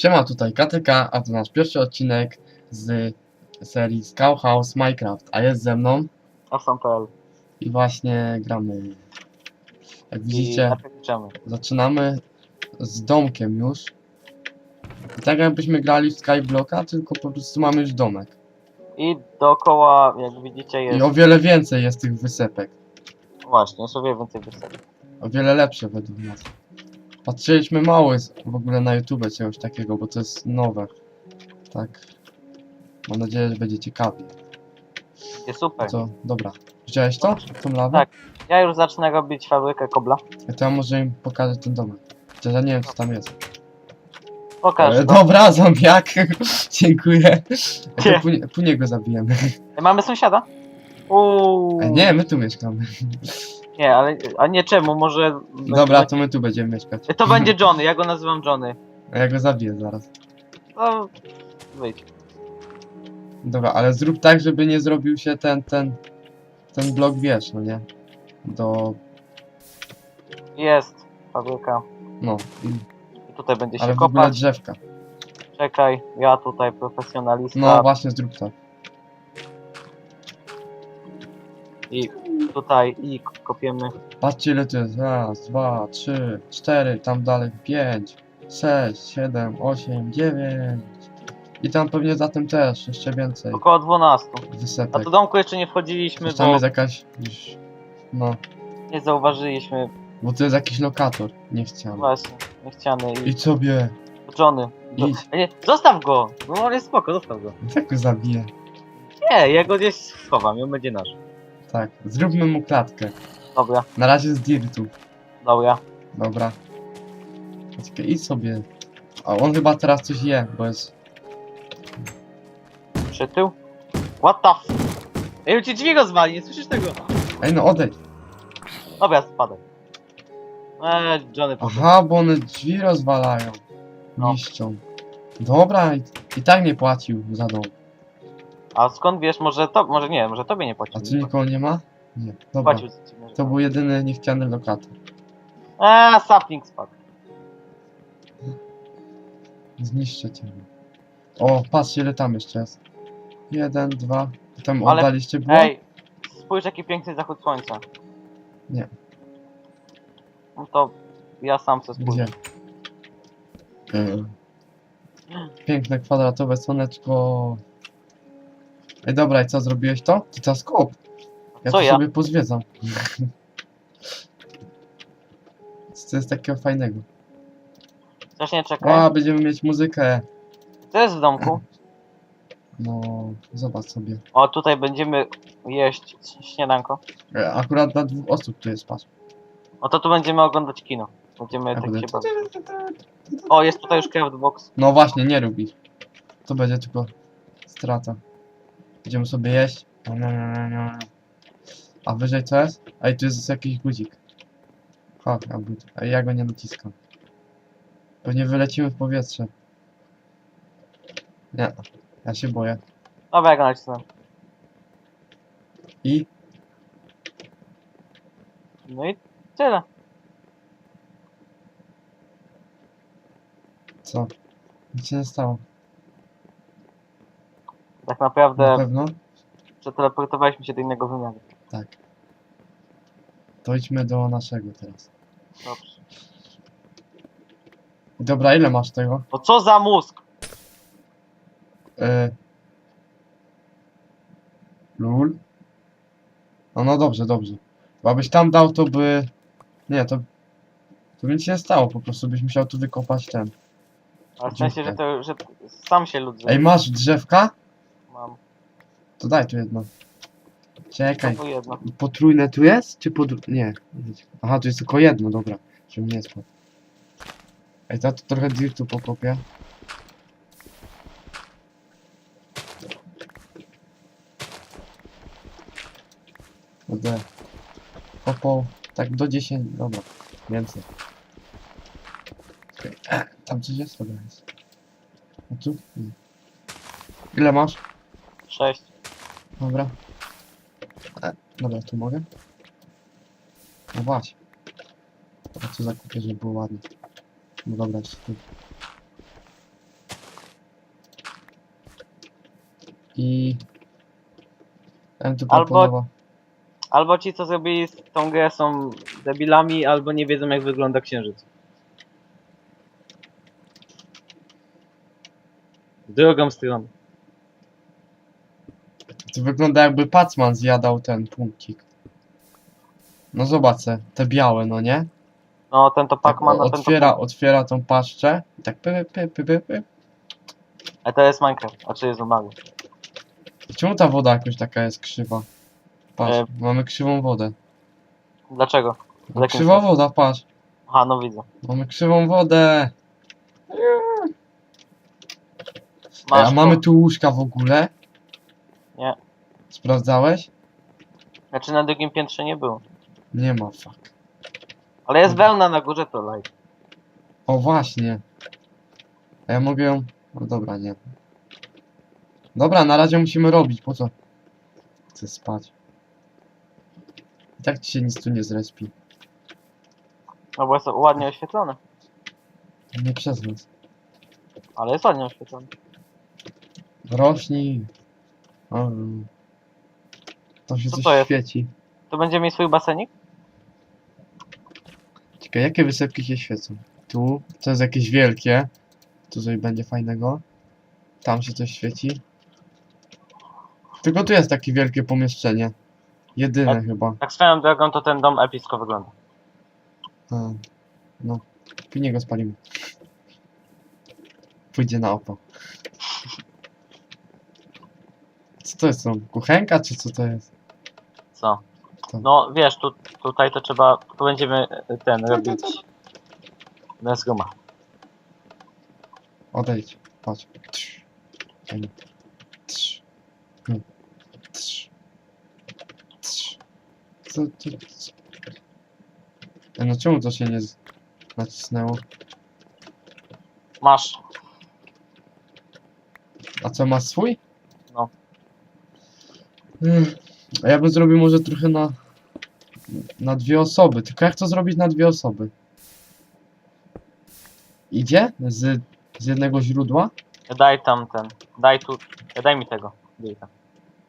Siema, tutaj KTK, a to nasz pierwszy odcinek z serii Skull House Minecraft, a jest ze mną Awesome.pl i właśnie gramy. Jak widzicie, zaczynamy z domkiem już. I tak jakbyśmy grali w Skyblocka, tylko po prostu mamy już domek. I dookoła, jak widzicie, jest I o wiele więcej jest tych wysepek. właśnie, jest o wiele więcej wysep. O wiele lepsze według nas. Patrzyliśmy mało w ogóle na YouTube czegoś takiego, bo to jest nowe. Tak. Mam nadzieję, że będzie ciekawie. Jest super. Co? Dobra. Widziałeś to? Tą lawę? Tak. Ja już zacznę robić fabrykę kobla. Ja to ja może im pokażę ten domek. Chociaż ja nie wiem co tam jest. Pokaż. E, dobra, zombiak. Dziękuję. Gdzie? to później, później go zabijemy. Mamy sąsiada? Uuu. E, nie, my tu mieszkamy. Nie, ale a nie czemu, może... Dobra, to my tu będziemy mieszkać. To będzie Johnny, ja go nazywam Johnny. A ja go zabiję zaraz. No, wyjdź. Dobra, ale zrób tak, żeby nie zrobił się ten, ten, ten blok, wiesz, no nie? Do, Jest fabryka. no, i, I tutaj będzie się ale w ogóle kopać. drzewka. Czekaj, ja tutaj profesjonalista. No właśnie, zrób to. I tutaj, i kopiemy. Patrzcie ile to jest. Raz, dwa, trzy, cztery, tam dalej pięć, sześć, siedem, osiem, dziewięć. I tam pewnie za tym też jeszcze więcej Około 12. A wysepek. do domku jeszcze nie wchodziliśmy, Coś tam bo jest jakaś... już- No, nie zauważyliśmy bo to jest jakiś lokator niechciany. właśnie niechciany i Idź sobie, Johnny. Jo- idź. Nie, zostaw go! No on jest spoko, zostaw go. Jak go zabiję? Nie, ja go gdzieś schowam i on będzie nasz. Tak, zróbmy mu klatkę. Dobra, Na razie z dirtu. dobra. Dobra. Czekaj, idź sobie. A on chyba teraz coś je, bo jest... Przytył. What the f... Ej, ci drzwi rozwali, nie słyszysz tego? Ej no odejdź. Dobra, spadaj. Eee, Johnny. Aha, bo one drzwi rozwalają. No. Niszczą. Dobra, i, i tak nie płacił za dom. A skąd wiesz, może to, może nie, może tobie nie. A tu nikogo nie ma? Nie. Dobra, Płacił to był jedyny niechciany lokator. Eee, sapling spadł. Zniszczę cię. O, patrzcie ile tam jeszcze jest. Jeden, dwa. Tam Ale- oddaliście było? Ej, spójrz jaki piękny zachód słońca. Nie. No to ja sam chcę Gdzie? Yy. Piękne kwadratowe słoneczko. Ej dobra, i co, zrobiłeś to? Ty to skop. Ja Co to ja? sobie pozwiedzam. Co jest takiego fajnego? Też nie czekaj. A, będziemy mieć muzykę. Co jest w domku? No, zobacz sobie. O, tutaj będziemy jeść śniadanko. E, Akurat dla dwóch osób tu jest, patrz. O, to tu będziemy oglądać kino. Będziemy tak się bawić. O, jest tutaj już craftbox. No właśnie, nie ich. To będzie tylko strata. Będziemy sobie jeść. A wyżej co jest? Ej, tu jest jakiś guzik. Chodź, a but. Ja go nie naciskam. Pewnie wylecimy w powietrze. Nie, ja się boję. Dobra, ja go nacisnę. I? No i tyle. Co? Nic się nie stało. Tak Na naprawdę pewno? przeteleportowaliśmy się do innego wymiaru. Tak. To idźmy do naszego teraz. Dobrze. Dobra, ile masz tego? No co za mózg? E... Lul? No, no dobrze, dobrze. Bo abyś tam dał, to by... Nie, to... To by nic się nie stało, po prostu byś musiał tu wykopać ten. Ale w sensie, że to, że sam się lud Ej, masz drzewka? To daj tu jedno. Czekaj, To jedno. potrójne tu jest? Czy podr... Nie. Aha, tu jest tylko jedno, dobra. Żeby nie spadł. Ej, to, to trochę dirtu pokopię. Kurde. Kopał tak do 10, dobra. Więcej. Tam coś jest? Dobra jest. A tu? Nie. Ile masz? Sześć. Dobra. E, dobra, tu mogę? No właśnie. A co zakupię, żeby było ładnie. No dobra, jeszcze tu. I... Tu Albo- Albo ci, co zrobili z tą grę, są debilami, albo nie wiedzą, jak wygląda księżyc. W drugą stronę. To wygląda jakby Pacman zjadał ten punkcik. No zobacz se, te białe, no nie? No ten to Tak, Pac-Man, no ten to... otwiera, otwiera tą paszczę i tak py, py, py, py, py. A to jest Minecraft, a czy jest umarły? Czemu ta woda jakoś taka jest krzywa? Patrz, E. mamy krzywą wodę. Dlaczego? No, jakim krzywa woda, patrz. Aha, no widzę. Mamy krzywą wodę. Ej, Masz a mamy tu łóżka w ogóle? Sprawdzałeś? Znaczy na drugim piętrze nie było. Nie ma, fuck. Ale jest wełna na górze, to like. O właśnie. A ja mogę ją... No dobra, nie. Dobra, na razie musimy robić, po co? Chcę spać. I tak ci się nic tu nie zrespi. No bo jest ładnie oświetlone. Nie przez nas. Ale jest ładnie oświetlone. Rośnij. O, To się Co coś to jest? świeci. To będzie mieć swój basenik? Czekaj, jakie wysepki się świecą? Tu, to jest jakieś wielkie. Tu coś będzie fajnego. Tam się coś świeci. Tylko tu jest takie wielkie pomieszczenie. Jedyne A- chyba. Tak swoją drogą to ten dom epicko wygląda. A, no, później go spalimy. Pójdzie na oko. Co to jest? Kuchenka, czy co to jest? Co? No wiesz, tu, tutaj to trzeba, tu będziemy e, ten robić Nesguma. Odejdź, patrz. Trz. Trz. Trz. Trz. Co? Ej, No czemu to się nie z... nacisnęło? Masz. A co, ma swój? No. Mm, A ja bym zrobił może trochę na... Na dwie osoby. Tylko jak to zrobić na dwie osoby? Idzie? Z, z jednego źródła? Daj tam ten, daj tu, daj mi tego. Daj tam.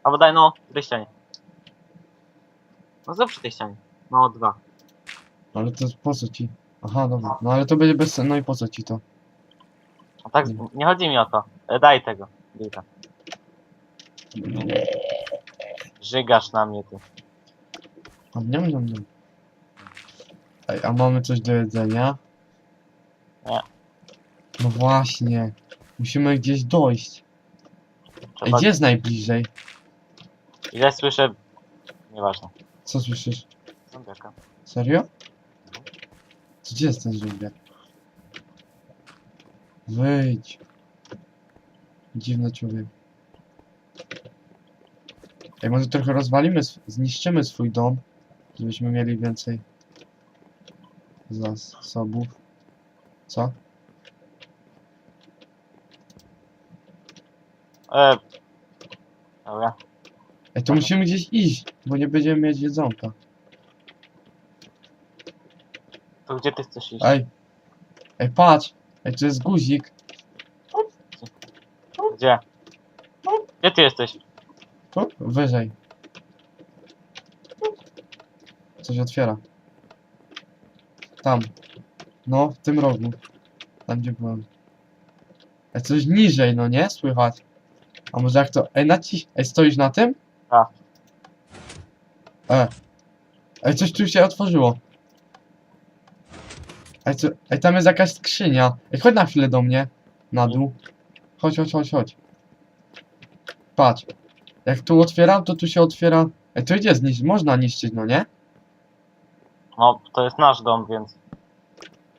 Albo daj no, tej ścianie. No przy tej ścianie. No dwa. Ale to po co ci? Aha, dobra. No ale to będzie bez sensu. No i po co ci to? A tak, nie chodzi mi o to. Daj tego. Daj tam. Żygasz na mnie ty. Niam, niam, niam. Ej, a mamy coś do jedzenia? Nie. No właśnie. Musimy gdzieś dojść. Ej, Trzeba, gdzie jest najbliżej? ile słyszę, nieważne. Co słyszysz? Zombiaka. Serio? To gdzie jest ten żółwiak? Wyjdź. Dziwny człowiek. Ej, może trochę rozwalimy, zniszczymy swój dom, żebyśmy mieli więcej zasobów. Co? E, dobra. Ej, to musimy gdzieś iść, bo nie będziemy mieć jedzonka. To gdzie ty chcesz iść? Ej. Ej, patrz. Ej, to jest guzik. Gdzie? Gdzie ty jesteś? Tu? Wyżej. Coś otwiera. Tam. No, w tym rogu. Tam gdzie byłem. Ej, coś niżej, no nie? Słychać. A może jak to... Ej, naciś... Ej, stoisz na tym? Tak. E. Ej, coś tu się otworzyło. Ej, co... Ej, tam jest jakaś skrzynia. Ej, chodź na chwilę do mnie. Na dół. Chodź, chodź, chodź, chodź. Patrz. Jak tu otwieram, to tu się otwiera... Ej, to idzie zniszczyć. Można niszczyć, no nie? No, to jest nasz dom, więc...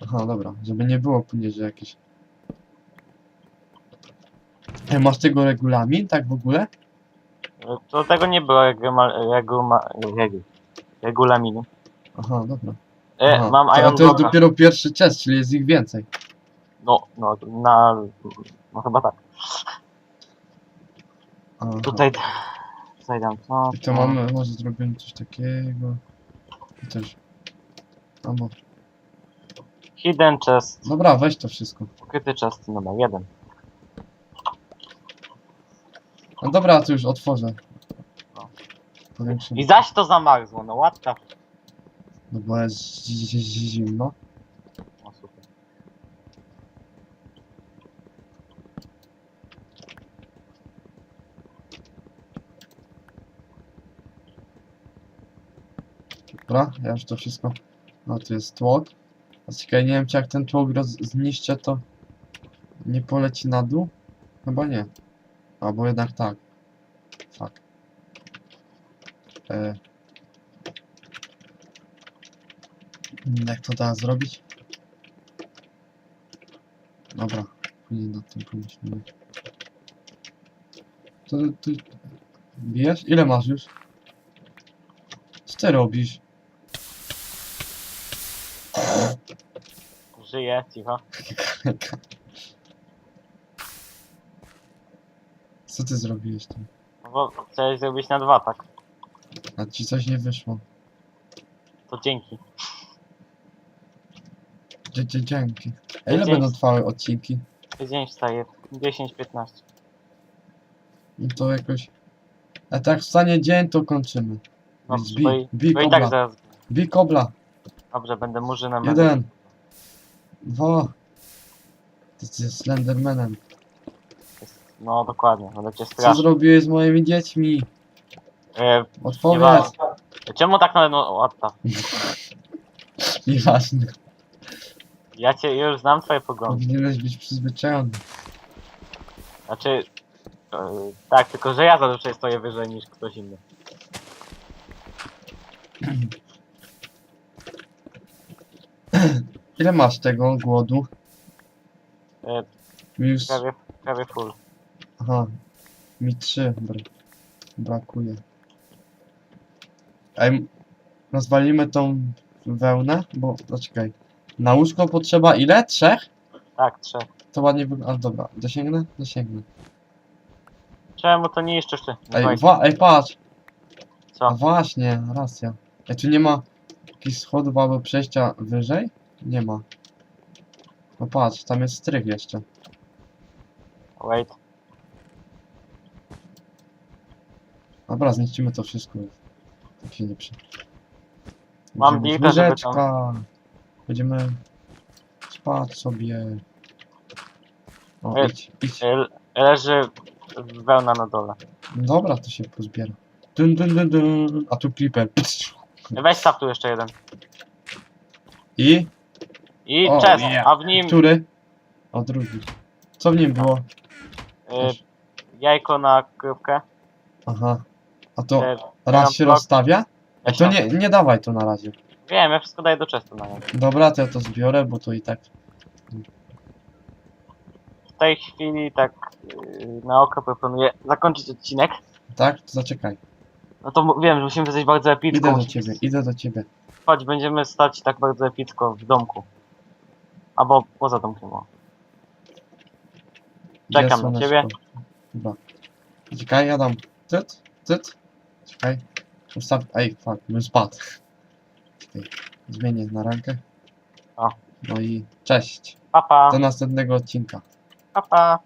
Aha, dobra. Żeby nie było później, że jakieś... Ej, masz tego regulamin, tak w ogóle? To tego nie było reguma, reguma, regu, regulaminu. Aha, dobra. E, Aha. mam to, a Iron to jest Blocka. dopiero pierwszy chest, czyli jest ich więcej. No, no, na... No chyba tak. Aha. Tutaj... Tutaj dam to, I to mamy, może zrobimy coś takiego. I też. Albo. Hidden chest. Dobra, weź to wszystko. Ukryty chest numer jeden. No dobra, to już otworzę. Powiększymy. I zaś to zamarzło, no łatka. No bo jest zi- zi- zi- zimno. Dobra, ja już to wszystko. No tu jest tłok. A ciekawe, nie wiem czy jak ten tłok zniszczę to nie poleci na dół? Chyba nie. Albo jednak tak. Fuck. E... Jak to teraz zrobić? Dobra, później nad tym pomyślimy. To ty bijesz? Ile masz już? Co ty robisz? Żyje, cicho. Co ty zrobiłeś tam? No Bo chciałeś zrobić na dwa, tak? A ci coś nie wyszło. To dzięki. Dzie- dzie- Dzięki. A ile Dzięki. będą trwały odcinki? Tydzień wstaje 10-15. No to jakoś... A tak wstanie dzień, to kończymy. No, bo, bij, i, bij bo i kobla. tak zaraz. Bij kobla. Dobrze, będę murzynem. Jeden. Dwa. Ty jesteś Slendermanem. No dokładnie, będę cię Co straszył. zrobiłeś z moimi dziećmi? E, Odpowiedz. nieważne. Czemu tak na no, łata? Nieważne. Ja cię już znam twoje poglądy. Powinieneś być przyzwyczajony. Znaczy. E, tak, tylko że ja zazwyczaj stoję wyżej niż ktoś inny. Ile masz tego głodu? E, już... prawie, prawie full. Aha. Mi trzy br brakuje. Ej, rozwalimy tą wełnę, bo... Zaczekaj. Na łóżko potrzeba ile? Trzech? Tak, trzech. To ładnie wygląda. A dobra, dosięgnę? Dosięgnę. Czemu to nie jeszcze ty? Ej, wa ej patrz! Co? A właśnie, racja. Ej, tu nie ma jakichś schodów albo przejścia wyżej? Nie ma. No patrz, tam jest strych jeszcze. Wait. Dobra, zniszczymy to wszystko. Tak się nie przy... Mam Będziemy żeby łóżeczka. Będziemy spać sobie. O, Ej, idź, idź. Leży wełna na dole. Dobra, to się pozbiera. Dun, dun, dun, dun. A tu creeper. Psz. Weź staw tu jeszcze jeden. I? I O, chest, yeah. a w nim Który? O, drugi. Co w nim było? e, jajko na krówkę. Aha. A to E, raz się rozstawia? A to nie, nie dawaj to na razie. Wiem, ja wszystko daję do chestu na razie. Dobra, to ja to zbiorę, bo to i tak. W tej chwili tak yy, na oko proponuję zakończyć odcinek. Tak? To zaczekaj. No to mu- wiem, że musimy coś bardzo epicko. Idę do ciebie, idę do ciebie. Chodź, będziemy stać tak bardzo epicko w domku. Albo poza domkiem. o. Gdzie Czekam na słoneczko? ciebie. Dobra. Czekaj, ja dam. Tyt, tyt. Czekaj. Ustaw... Ej, fuck, bym spadł. Czekaj. Zmienię na rękę. O. No i cześć. Pa, pa, Do następnego odcinka. pa, pa.